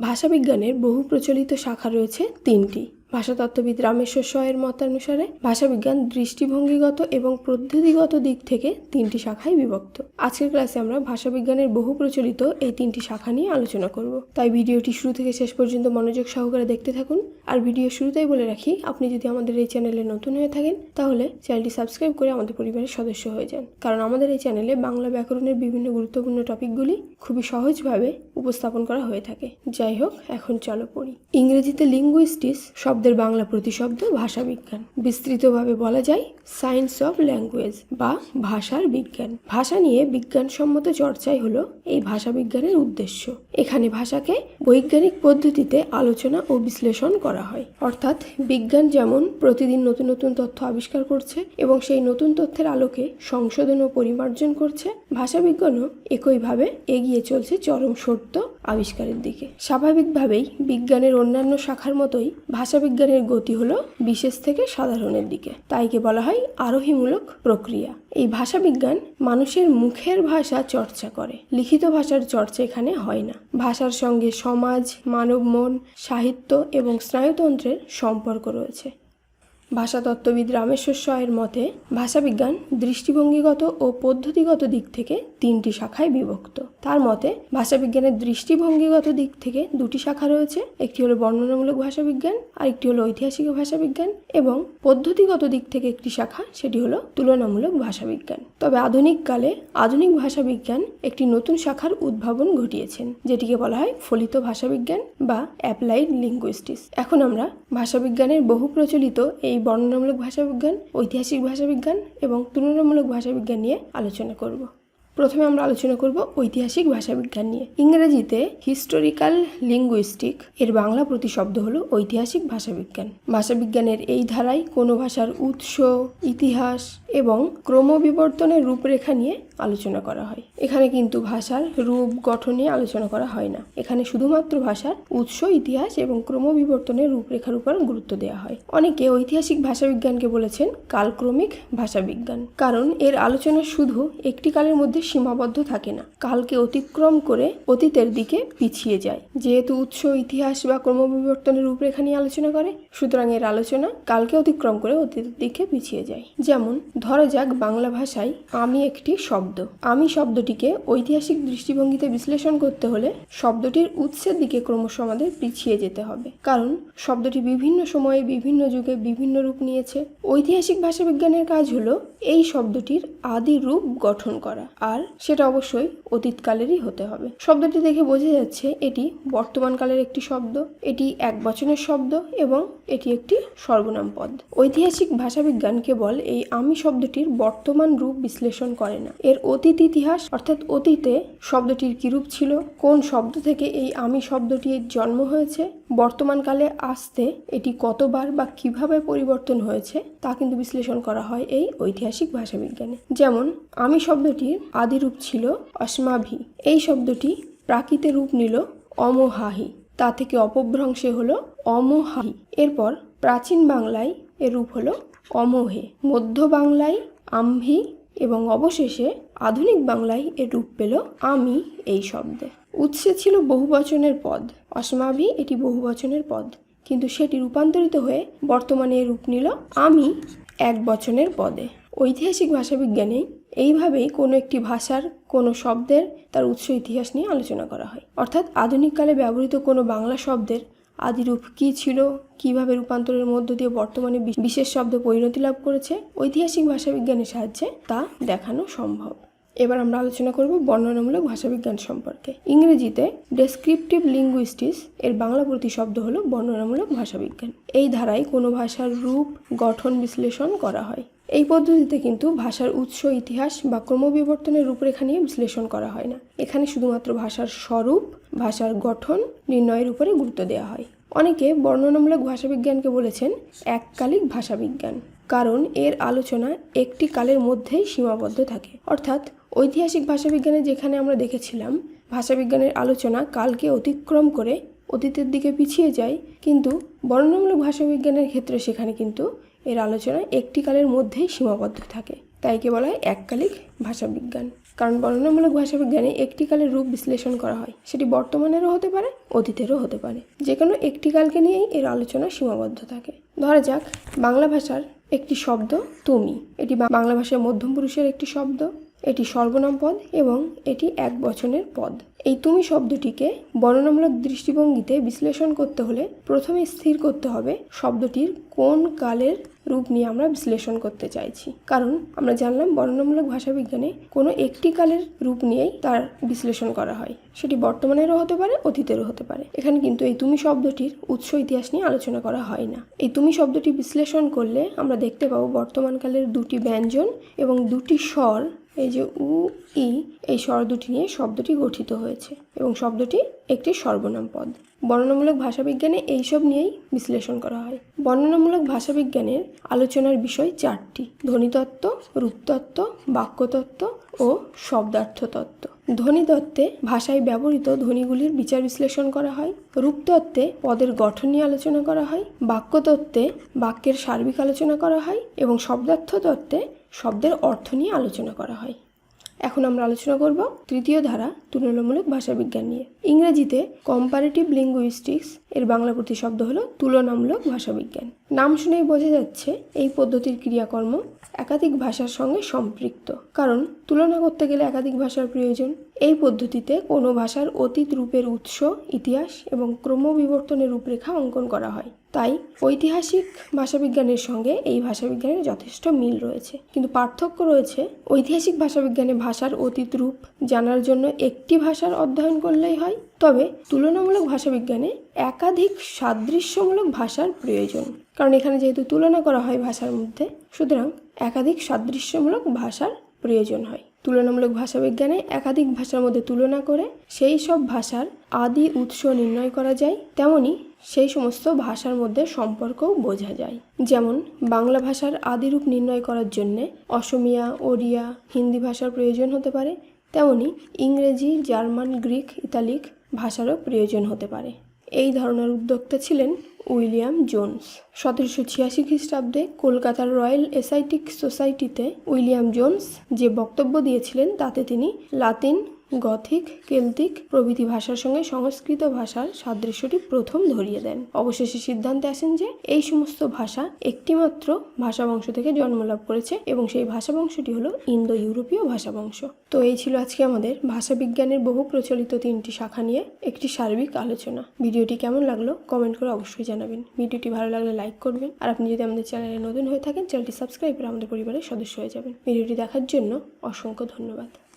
ভাষাবিজ্ঞানের বহু প্রচলিত শাখা রয়েছে তিনটি। ভাষাতত্ত্ববিদ রামেশ্বর শয়ের মতানুসারে ভাষাবিজ্ঞান দৃষ্টিভঙ্গিগত এবং পদ্ধতিগত দিক থেকে তিনটি শাখায় বিভক্ত। আজকের ক্লাসে আমরা ভাষাবিজ্ঞানের বহু প্রচলিত এই তিনটি শাখা নিয়ে আলোচনা করব। তাই ভিডিওটি শুরু থেকে শেষ পর্যন্ত মনোযোগ সহকারে দেখতে থাকুন। আর ভিডিও শুরুতেই বলে রাখি, আপনি যদি আমাদের এই চ্যানেলে নতুন হয়ে থাকেন, তাহলে চ্যানেলটি সাবস্ক্রাইব করে আমাদের পরিবারের সদস্য হয়ে যান। কারণ আমাদের এই চ্যানেলে বাংলা ব্যাকরণের বিভিন্ন গুরুত্বপূর্ণ টপিকগুলি খুবই সহজভাবে উপস্থাপন করা হয়ে থাকে। যাই হোক, এখন চলো পড়ি। ইংরেজিতে লিঙ্গুইস্টিস শব্দের বাংলা প্রতিশব্দ ভাষা ভাষাবিজ্ঞান। বিস্তৃতভাবে বলা যায় সায়েন্স অফ ল্যাঙ্গুয়েজ বা ভাষার বিজ্ঞান। ভাষা নিয়ে বিজ্ঞানসম্মত চর্চাই হলো এই ভাষা বিজ্ঞানের উদ্দেশ্য। এখানে ভাষাকে বৈজ্ঞানিক পদ্ধতিতে আলোচনা ও বিশ্লেষণ করা হয়। অর্থাৎ বিজ্ঞান যেমন প্রতিদিন নতুন নতুন তথ্য আবিষ্কার করছে এবং সেই নতুন তথ্যের আলোকে সংশোধন ও পরিমার্জন করছে, ভাষাবিজ্ঞানও একইভাবে এগিয়ে চলছে চরম সত্য আবিষ্কারের দিকে। স্বাভাবিকভাবেই বিজ্ঞানের অন্যান্য শাখার মতোই ভাষাবিজ্ঞানের গতি হলো বিশেষ থেকে সাধারণের দিকে। তাইকে বলা হয় আরোহীমূলক প্রক্রিয়া। এই ভাষাবিজ্ঞান মানুষের মুখের ভাষা চর্চা করে। লিখিত ভাষার চর্চা এখানে হয় না। ভাষার সঙ্গে সমাজ, মানব মন, সাহিত্য এবং স্নায়ুতন্ত্রের সম্পর্ক রয়েছে। ভাষাতত্ত্ববিদ রামেশ্বর শয়ের মতে, ভাষাবিজ্ঞান দৃষ্টিভঙ্গিগত ও পদ্ধতিগত দিক থেকে তিনটি শাখায় বিভক্ত। তার মতে, ভাষাবিজ্ঞানের দৃষ্টিভঙ্গিগত দিক থেকে দুটি শাখা রয়েছে, একটি হলো বর্ণনামূলক ভাষাবিজ্ঞান আর একটি হলো ঐতিহাসিক ভাষাবিজ্ঞান, এবং পদ্ধতিগত দিক থেকে একটি শাখা, সেটি হলো তুলনামূলক ভাষাবিজ্ঞান। তবে আধুনিক কালে আধুনিক ভাষাবিজ্ঞান একটি নতুন শাখার উদ্ভাবন ঘটিয়েছেন, যেটিকে বলা হয় ফলিত ভাষাবিজ্ঞান বা অ্যাপ্লাইড লিঙ্গুইস্টিক্স। এখন আমরা ভাষাবিজ্ঞানের বহু প্রচলিত এই বর্ণনামূলক ভাষাবিজ্ঞান ঐতিহাসিক ভাষাবিজ্ঞান এবং তুলনামূলক ভাষাবিজ্ঞান নিয়ে আলোচনা করব। প্রথমে আমরা আলোচনা করব ঐতিহাসিক ভাষাবিজ্ঞান নিয়ে। ইংরেজিতে হিস্টোরিক্যাল লিঙ্গুইস্টিক এর বাংলা প্রতিশব্দ হলো ঐতিহাসিক ভাষাবিজ্ঞান। ভাষাবিজ্ঞানের এই ধারায় কোনো ভাষার উৎস, ইতিহাস এবং ক্রমবিবর্তনের রূপরেখা নিয়ে আলোচনা করা হয়। এখানে কিন্তু ভাষার রূপ গঠন নিয়ে আলোচনা করা হয় না। এখানে শুধুমাত্র ভাষার উৎস, ইতিহাস এবং ক্রমবিবর্তনের রূপরেখার উপর গুরুত্ব দেওয়া হয়। অনেকে ঐতিহাসিক ভাষাবিজ্ঞানকে বলেছেন কালক্রমিক ভাষাবিজ্ঞান। কারণ এর আলোচনা শুধু একটি কালের মধ্যে সীমাবদ্ধ থাকে না। কালকে অতিক্রম করে অতীতের দিকে পিছিয়ে যায়। যেহেতু উৎস, ইতিহাস বা ক্রমবিবর্তনের রূপরেখা নিয়ে আলোচনা করে, সুতরাং এর আলোচনা কালকে অতিক্রম করে অতীতের দিকে পিছিয়ে যায়। যেমন, ধরা যাক বাংলা ভাষায় আমি একটি শব্দ। আমি শব্দটিকে ঐতিহাসিক দৃষ্টিভঙ্গিতে বিশ্লেষণ করতে হলে শব্দটির উৎসের দিকে ক্রমশ আমাদের পিছিয়ে যেতে হবে। কারণ, শব্দটি বিভিন্ন সময়ে বিভিন্ন যুগে বিভিন্ন রূপ নিয়েছে। ঐতিহাসিক ভাষাবিজ্ঞানের কাজ হলো এই শব্দটির আদি রূপ গঠন করা। আর সেটা অবশ্যই অতীতকালেরই হতে হবে। শব্দটি দেখে বোঝা যাচ্ছে এটি বর্তমান কালের একটি শব্দ, এটি এক বচনের শব্দ এবং এটি একটি সর্বনাম পদ। ঐতিহাসিক ভাষাবিজ্ঞান কেবল এই আমি শব্দটির বর্তমান রূপ বিশ্লেষণ করে না। এর অতীত ইতিহাস, অর্থাৎ অতীতে শব্দটির কিরূপ ছিল, কোন শব্দ থেকে এই আমি শব্দটির জন্ম হয়েছে বর্তমানকালে আসতে এটি কতবার বা কীভাবে পরিবর্তন হয়েছে তা কিন্তু বিশ্লেষণ করা হয় এই ঐতিহাসিক ভাষাবিজ্ঞানে। যেমন, আমি শব্দটির আদি রূপ ছিল অস্মাভি এই শব্দটি প্রাকৃতে রূপ নিল অমোহাহি। তা থেকে অপভ্রংশে হলো অমহাহি। এরপর প্রাচীন বাংলায় এর রূপ হলো অমোহে। মধ্য বাংলায় আম্ভি এবং অবশেষে আধুনিক বাংলায় এর রূপ পেল আমি এই শব্দে। উৎসে ছিল বহুবচনের পদ। অসমাভি এটি বহুবচনের পদ, কিন্তু সেটি রূপান্তরিত হয়ে বর্তমানে রূপ নিল আমি এক বচনের পদে। ঐতিহাসিক ভাষাবিজ্ঞানে এইভাবেই কোনো একটি ভাষার কোনো শব্দের তার উৎস ইতিহাস নিয়ে আলোচনা করা হয়। অর্থাৎ আধুনিককালে ব্যবহৃত কোনো বাংলা শব্দের আদিরূপ কী ছিল, কীভাবে রূপান্তরের মধ্য দিয়ে বর্তমানে বিশেষ শব্দ পরিণতি লাভ করেছে, ঐতিহাসিক ভাষাবিজ্ঞানের সাহায্যে তা দেখানো সম্ভব। এবার আমরা আলোচনা করব বর্ণনামূলক ভাষাবিজ্ঞান সম্পর্কে। ইংরেজিতে ডেসক্রিপটিভ লিঙ্গুইস্টিস এর বাংলা প্রতিশব্দ হলো বর্ণনামূলক ভাষাবিজ্ঞান। এই ধারায় কোনো ভাষার রূপ, গঠন, বিশ্লেষণ করা হয়। এই পদ্ধতিতে কিন্তু ভাষার উৎস, ইতিহাস বা ক্রমবিবর্তনের রূপরেখা নিয়ে বিশ্লেষণ করা হয় না। এখানে শুধুমাত্র ভাষার স্বরূপ, ভাষার গঠন নির্ণয়ের উপরে গুরুত্ব দেওয়া হয়। অনেকে বর্ণনামূলক ভাষাবিজ্ঞানকে বলেছেন এককালিক ভাষাবিজ্ঞান। কারণ এর আলোচনা একটি কালের মধ্যেই সীমাবদ্ধ থাকে। অর্থাৎ ঐতিহাসিক ভাষাবিজ্ঞানে যেখানে আমরা দেখেছিলাম, ভাষাবিজ্ঞানের আলোচনা কালকে অতিক্রম করে অতীতের দিকে পিছিয়ে যায়, কিন্তু বর্ণনামূলক ভাষাবিজ্ঞানের ক্ষেত্রে সেখানে কিন্তু এর আলোচনা একটি কালের মধ্যেই সীমাবদ্ধ থাকে। তাই তাইকে বলা হয় এককালিক ভাষাবিজ্ঞান। কারণ বর্ণনামূলক ভাষাবিজ্ঞানে একটি কালের রূপ বিশ্লেষণ করা হয়। সেটি বর্তমানেরও হতে পারে, অতীতেরও হতে পারে। যে কোনো একটি কালকে নিয়েই এর আলোচনা সীমাবদ্ধ থাকে। ধরা যাক, বাংলা ভাষার একটি শব্দ তুমি। এটি বাংলা ভাষার মধ্যম পুরুষের একটি শব্দ। এটি সর্বনাম পদ এবং এটি এক বচনের পদ। এই তুমি শব্দটিকে বর্ণনামূলক দৃষ্টিভঙ্গিতে বিশ্লেষণ করতে হলে প্রথমে স্থির করতে হবে শব্দটির কোন কালের রূপ নিয়ে আমরা বিশ্লেষণ করতে চাইছি। কারণ আমরা জানলাম বর্ণনামূলক ভাষাবিজ্ঞানে কোনো একটি কালের রূপ নিয়েই তার বিশ্লেষণ করা হয়। সেটি বর্তমানেরও হতে পারে, অতীতেরও হতে পারে। এখানে কিন্তু এই তুমি শব্দটির উৎস ইতিহাস নিয়ে আলোচনা করা হয় না। এই তুমি শব্দটি বিশ্লেষণ করলে আমরা দেখতে পাবো বর্তমানকালের দুটি ব্যঞ্জন এবং দুটি স্বর এই যে উ ই এই স্বর দুটি নিয়ে শব্দটি গঠিত হয়েছে। এবং শব্দটি একটি সর্বনাম পদ। বর্ণনামূলক ভাষাবিজ্ঞানে এইসব নিয়েই বিশ্লেষণ করা হয়। বর্ণনামূলক ভাষাবিজ্ঞানের আলোচনার বিষয় চারটি। ধ্বনিতত্ত্ব, রূপতত্ত্ব, বাক্যতত্ত্ব ও শব্দার্থতত্ত্ব। ধ্বনিতত্ত্বে ভাষায় ব্যবহৃত ধ্বনিগুলির বিচার বিশ্লেষণ করা হয়। রূপতত্ত্বে পদের গঠন নিয়ে আলোচনা করা হয়। বাক্যতত্ত্বে বাক্যের সার্বিক আলোচনা করা হয় এবং শব্দার্থ তত্ত্বে শব্দের অর্থ নিয়ে আলোচনা করা হয়। এখন আমরা আলোচনা করব তৃতীয় ধারা তুলনামূলক ভাষাবিজ্ঞান নিয়ে। ইংরেজিতে কম্পারেটিভ লিঙ্গুইস্টিক্স এর বাংলা প্রতি শব্দ হলো তুলনামূলক ভাষাবিজ্ঞান। নাম শুনেই বোঝা যাচ্ছে এই পদ্ধতির ক্রিয়াকর্ম একাধিক ভাষার সঙ্গে সম্পৃক্ত। কারণ তুলনা করতে গেলে একাধিক ভাষার প্রয়োজন। এই পদ্ধতিতে কোনো ভাষার অতীত রূপের উৎস, ইতিহাস এবং ক্রমবিবর্তনের রূপরেখা অঙ্কন করা হয়। তাই ঐতিহাসিক ভাষাবিজ্ঞানের সঙ্গে এই ভাষাবিজ্ঞানের যথেষ্ট মিল রয়েছে। কিন্তু পার্থক্য রয়েছে, ঐতিহাসিক ভাষাবিজ্ঞানে ভাষার অতীত রূপ জানার জন্য একটি ভাষার অধ্যয়ন করলেই হয়। তবে তুলনামূলক ভাষাবিজ্ঞানে একাধিক সাদৃশ্যমূলক ভাষার প্রয়োজন। কারণ এখানে যেহেতু তুলনা করা হয় ভাষার মধ্যে, সুতরাং একাধিক সাদৃশ্যমূলক ভাষার প্রয়োজন হয়। তুলনামূলক ভাষাবিজ্ঞানে একাধিক ভাষার মধ্যে তুলনা করে সেই সব ভাষার আদি উৎস নির্ণয় করা যায়। তেমনি সেই সমস্ত ভাষার মধ্যে সম্পর্কও বোঝা যায়। যেমন, বাংলা ভাষার আদিরূপ নির্ণয় করার জন্যে অসমিয়া, ওড়িয়া, হিন্দি ভাষার প্রয়োজন হতে পারে। তেমনি, ইংরেজি, জার্মান, গ্রিক, ইতালিক ভাষারও প্রয়োজন হতে পারে। এই ধারণার উদ্যোক্তা ছিলেন উইলিয়াম জোনস। সতেরোশো ছিয়াশি খ্রিস্টাব্দে কলকাতার রয়্যাল এসাইটিক সোসাইটিতে উইলিয়াম জোনস যে বক্তব্য দিয়েছিলেন, তাতে তিনি লাতিন গথিক কেলতিক প্রভৃতি ভাষার সঙ্গে সংস্কৃত ভাষার সাদৃশ্যটি প্রথম ধরিয়ে দেন। অবশেষে সিদ্ধান্তে আসেন যে এই সমস্ত ভাষা একটিমাত্র ভাষা বংশ থেকে জন্মলাভ করেছে এবং সেই ভাষা বংশটি হলো ইন্দো ইউরোপীয় ভাষা বংশ তো এই ছিল আজকে আমাদের ভাষা বিজ্ঞানের বহু প্রচলিত তিনটি শাখা নিয়ে একটি সার্বিক আলোচনা। ভিডিওটি কেমন লাগল কমেন্ট করে অবশ্যই জানাবেন। ভিডিওটি ভালো লাগলে লাইক করবেন। আর আপনি যদি আমাদের চ্যানেলে নতুন হয়ে থাকেন, চ্যানেলটি সাবস্ক্রাইব করে আমাদের পরিবারের সদস্য হয়ে যাবেন। ভিডিওটি দেখার জন্য অসংখ্য ধন্যবাদ।